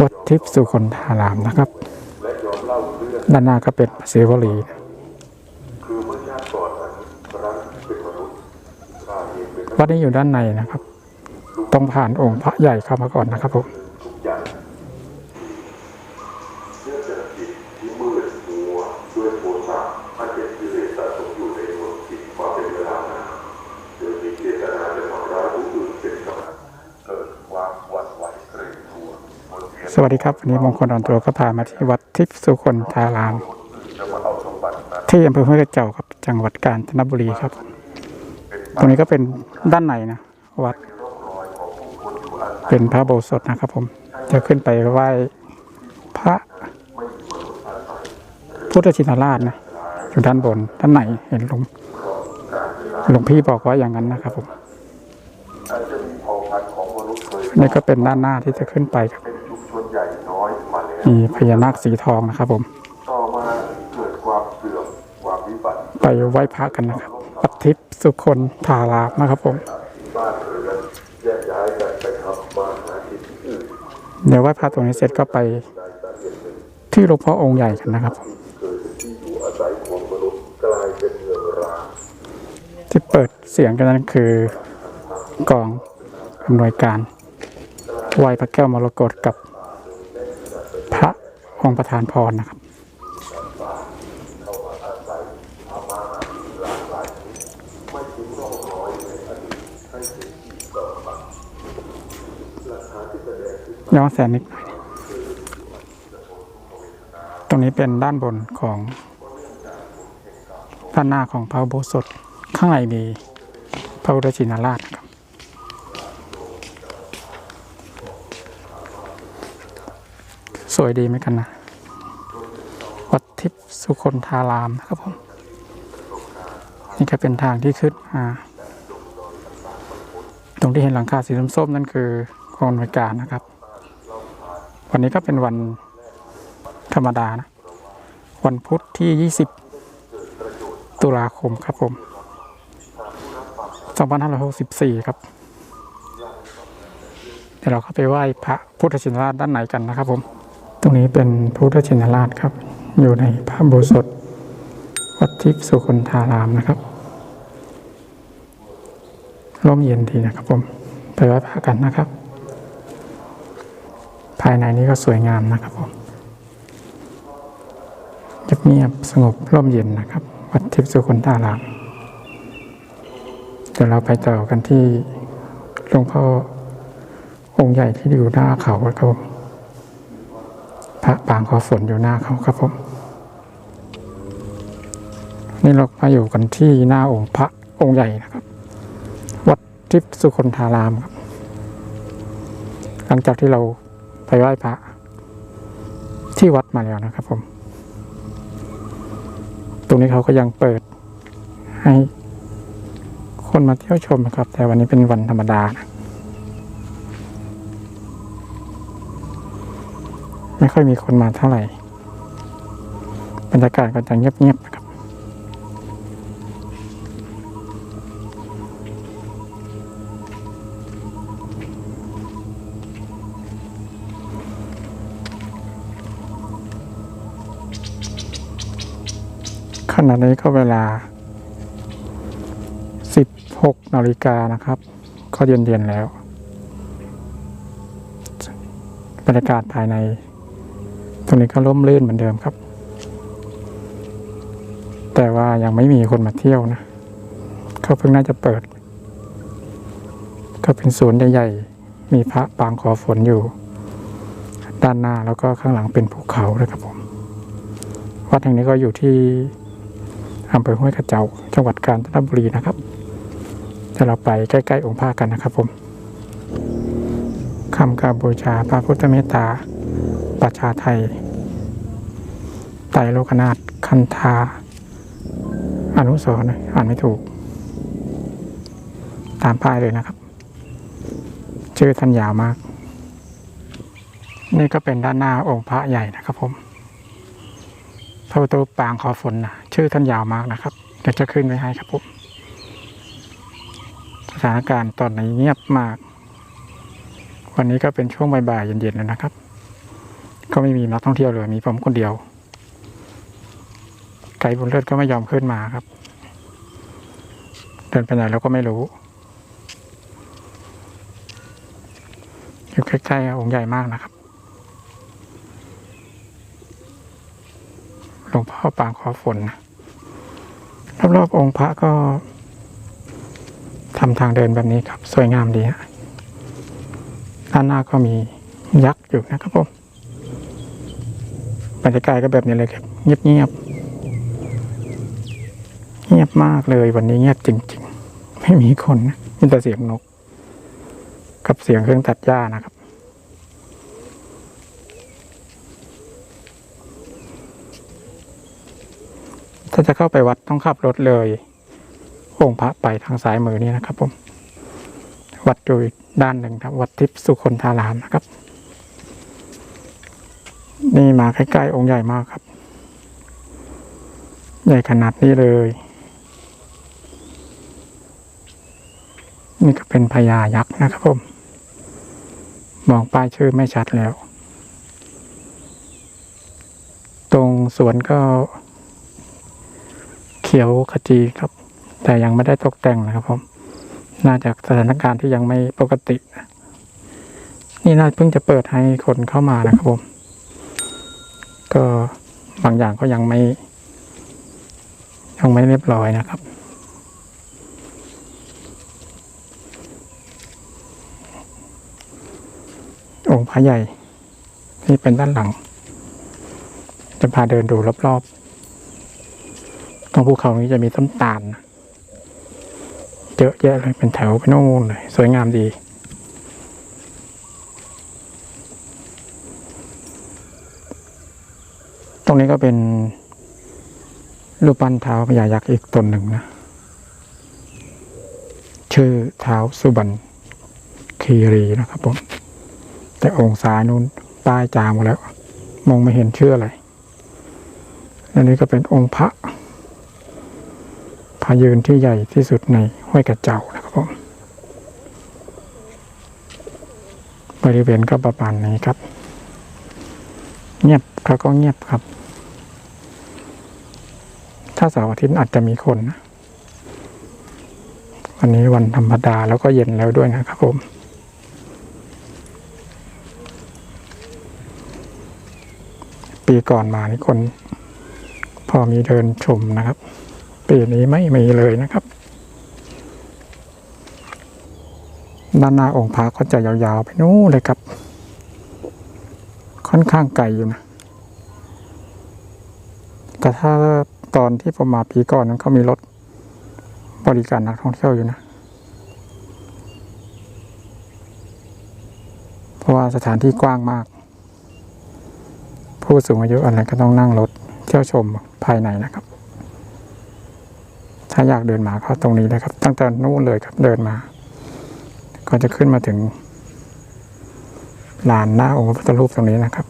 วัดทิพย์สุคนธารามนะครับ ด้านหน้าก็เป็นเสวลีวัดนี้อยู่ด้านในนะครับ ต้องผ่านองค์พระใหญ่เข้ามาก่อนนะครับผม ด้วยโทสะอันเป็นกิเลสสะสมอยู่ในดวงจิตมาเป็นเวลานานโดยมีเจตนาจะทำร้ายผู้อื่นเป็นกำลังเกิดความหวั่นไหวเกรงกลัวบนเวียน สวัสดีครับ วันนี้มงคลออนตัวก็พามาที่วัดทิพย์สุคนธาราม ที่อำเภอห้วยกระเจ้าครับจังหวัดกาญจนบุรีครับ ตรงนี้ก็เป็นด้านในนะวัด เป็นพระโบสถนะครับ ผมจะขึ้นไปไหว้พระ พุทธชินราชนะอยู่ด้านบนด้านไหนเห็นหลวงหลวงพี่บอกว่าอย่างนั้นนะครับผมนี่ก็เป็นด้านหน้าที่จะขึ้นไปครับ มาแล้วมีพญานาคสีทองนะครับผมต่อมาเกิดความเสื่อมความวิบัติไปไหว้พระกันนะครับวัดทิพย์สุคนธารามนะครับผมบ้านเรือนแยกย้ายกันไปทำมาหากินที่อื่นเดี๋ยวไหว้พระตรงนี้เสร็จก็ไปที่หลวงพ่อองค์ใหญ่กันนะครับผมเคยเป็นที่อยู่อาศัยของมนุษย์กลายเป็นเมืองร้างที่เปิดเสียงกันนั้นคือกองอำนวยการไหว้พระแก้วมรกตกับพระ องค์ประธานพรนะครับย้อนแสนนิดหน่อยตรงนี้เป็นด้านบนของด้านหน้าของพระโบสถข้างในมีพระพุทธชินราชครับสวยดีไหมกันนะ ทิพย์สุคนธารามนะครับผมนี่ก็เป็นทางที่ขึ้นมาตรงที่เห็นหลังคาสีส้มๆนั่นคือกองอำนวยการนะครับ วันนี้ก็เป็นวันธรรมดานะ วันพุธที่ 20 ตุลาคมครับผม 2564 ครับ เดี๋ยวเราเข้าไปไหว้พระพุทธชินราชด้านไหนกันนะครับผม ตรงนี้เป็นพุทธชินราชครับ อยู่ในพระโบสถวัดทิพย์สุคนธารามนะครับร่มเย็นดีนะครับผม ไปไหว้พระกันนะครับ ภายในนี้ก็สวยงามนะครับผมเงียบสงบร่มเย็นนะครับ วัดทิพย์สุคนธารามเดี๋ยวเราไปต่อกันที่หลวงพ่อองค์ใหญ่ที่อยู่หน้าเขาครับผมพระปางคอฝนอยู่หน้าเขาครับผม นี่เรามาอยู่กันที่หน้าองค์พระองค์ใหญ่นะครับ วัดทิพสุคนธารามครับ หลังจากที่เราไปไหว้พระที่วัดมาแล้วนะครับ ผม ตรงนี้เขาก็ยังเปิดให้คนมาเที่ยวชมนะครับ แต่วันนี้เป็นวันธรรมดานะไม่ค่อยมีคนมาเท่าไหร่ บรรยากาศก็จะเงียบๆ ขณะนี้ก็เวลา 16นาฬิกานะครับ ก็เย็นๆแล้วบรรยากาศภายใน ตรงนี้ก็ร่มรื่นเหมือนเดิมครับ แต่ว่ายังไม่มีคนมาเที่ยวนะเขาเพิ่งน่าจะเปิด ก็เป็นศูนย์ใหญ่ๆมีพระปางขอฝนอยู่ ด้านหน้าแล้วก็ข้างหลังเป็นภูเขาเลยครับผม วัดแห่งนี้ก็อยู่ที่ อำเภอห้วยกระเจ้าจังหวัดกาญจนบุรีนะครับเดี๋ยวเราไปใกล้ๆองค์พระกันนะครับผมคำกราบบูชาพระพุทธเมตตาประชาไทย ไตโลกนาถคันธาอนุสรณ์อ่านไม่ถูก ตามป้ายเลยนะครับ ชื่อท่านยาวมาก นี่ก็เป็นด้านหน้าองค์พระใหญ่นะครับผม พระประตูปางคอฝนนะชื่อท่านยาวมากนะครับเดี๋ยวจะขึ้นไว้ให้ครับผมสถานการณ์ตอนนี้เงียบมาก วันนี้ก็เป็นช่วงบ่ายๆเย็นๆแล้วนะครับ ก็ไม่มีนักท่องเที่ยวเลยมีผมคนเดียว ไกด์บนเลือก็ไม่ยอมขึ้นมาครับ เดินไปไหนเราก็ไม่รู้อยู่ใกล้ๆองค์ใหญ่มากนะครับ หลวงพ่อปางขอฝนนะรอบๆองค์พระก็ทำทางเดินแบบนี้ครับ สวยงามดีฮะด้านหน้าก็มียักษ์อยู่นะครับผมบรรยากาศก็แบบนี้เลยครับ เงียบๆเงียบมากเลยวันนี้เงียบจริง ๆ ไม่มีคนนะมีแต่เสียงนก กับเสียงเครื่องตัดหญ้านะครับ ถ้าจะเข้าไปวัดต้องขับรถเลย องค์พระไปทางซ้ายมือนี่นะครับผม วัดอยู่ด้านหนึ่งครับ วัดทิพย์สุคนธารามนะครับ นี่มาใกล้ๆองค์ใหญ่มากครับ ใหญ่ขนาดนี้เลย นี่ก็เป็นพญายักษ์นะครับผม มองป้ายชื่อไม่ชัดแล้ว ตรงสวนก็ ขียวขจีครับ แต่ยังไม่ได้ตกแต่งนะครับผมน่าจะสถานการณ์ที่ยังไม่ปกตินะนี่น่าเพิ่งจะเปิดให้คนเข้ามานะครับผม ก็บางอย่างก็ยังไม่ ยังไม่เรียบร้อยนะครับ องค์พระใหญ่ นี่เป็นด้านหลัง จะพาเดินดูรอบๆ ตรงภูเขานี้จะมีต้นตาลเยอะแยะเลยเป็นแถวไปโน่นเลยสวยงามดีตรงนี้ก็เป็นรูปปั้นเท้าพญายักษ์อีกตนหนึ่งนะ ชื่อเท้าสุบรรณคีรีนะครับผม แต่องค์ซ้ายนู้นป้ายจางหมดแล้ว มองไม่เห็นชื่ออะไร อันนี้ก็เป็นองค์พระ พายืนที่ใหญ่ที่สุดในห้วยกระเจ้านะครับผมบริเวณก็ประมาณนี้ครับ เงียบเขาก็เงียบครับ ถ้าเสาร์อาทิตย์อาจจะมีคนนะวันนี้วันธรรมดาแล้วก็เย็นแล้วด้วยนะครับผมปีก่อนมานี่คน พอมีเดินชมนะครับ ปีนี้ไม่มีเลยนะครับ ด้านหน้าองค์พระก็จะยาวๆไปนู้นเลยครับ ค่อนข้างไกลอยู่นะแต่ถ้าตอนที่ผมมาปีก่อนนั้นเขามีรถบริการนักท่องเที่ยวอยู่นะเพราะว่าสถานที่กว้างมาก ผู้สูงอายุอะไรก็ต้องนั่งรถเที่ยวชมภายในนะครับ ถ้าอยากเดินมาก็ตรงนี้เลยครับ ตั้งแต่นู่นเลยครับเดินมา ก็จะขึ้นมาถึงลานหน้าองค์พระพุทธรูปตรงนี้นะครับ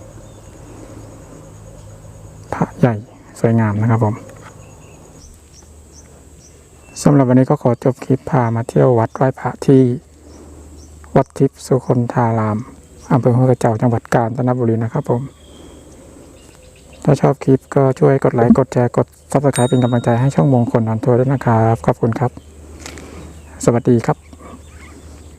พระใหญ่สวยงามนะครับผมสำหรับวันนี้ก็ขอจบคลิปพามาเที่ยววัดไหว้พระที่วัดทิพย์สุคนธารามอำเภอห้วยกระเจ้าจังหวัดกาญจนบุรีนะครับผม ถ้าชอบคลิปก็ช่วยกดไลค์กดแชร์กด subscribe เป็นกำลังใจให้ช่องมงคลนอนทัวร์ด้วยนะครับ ขอบคุณครับ สวัสดีครับ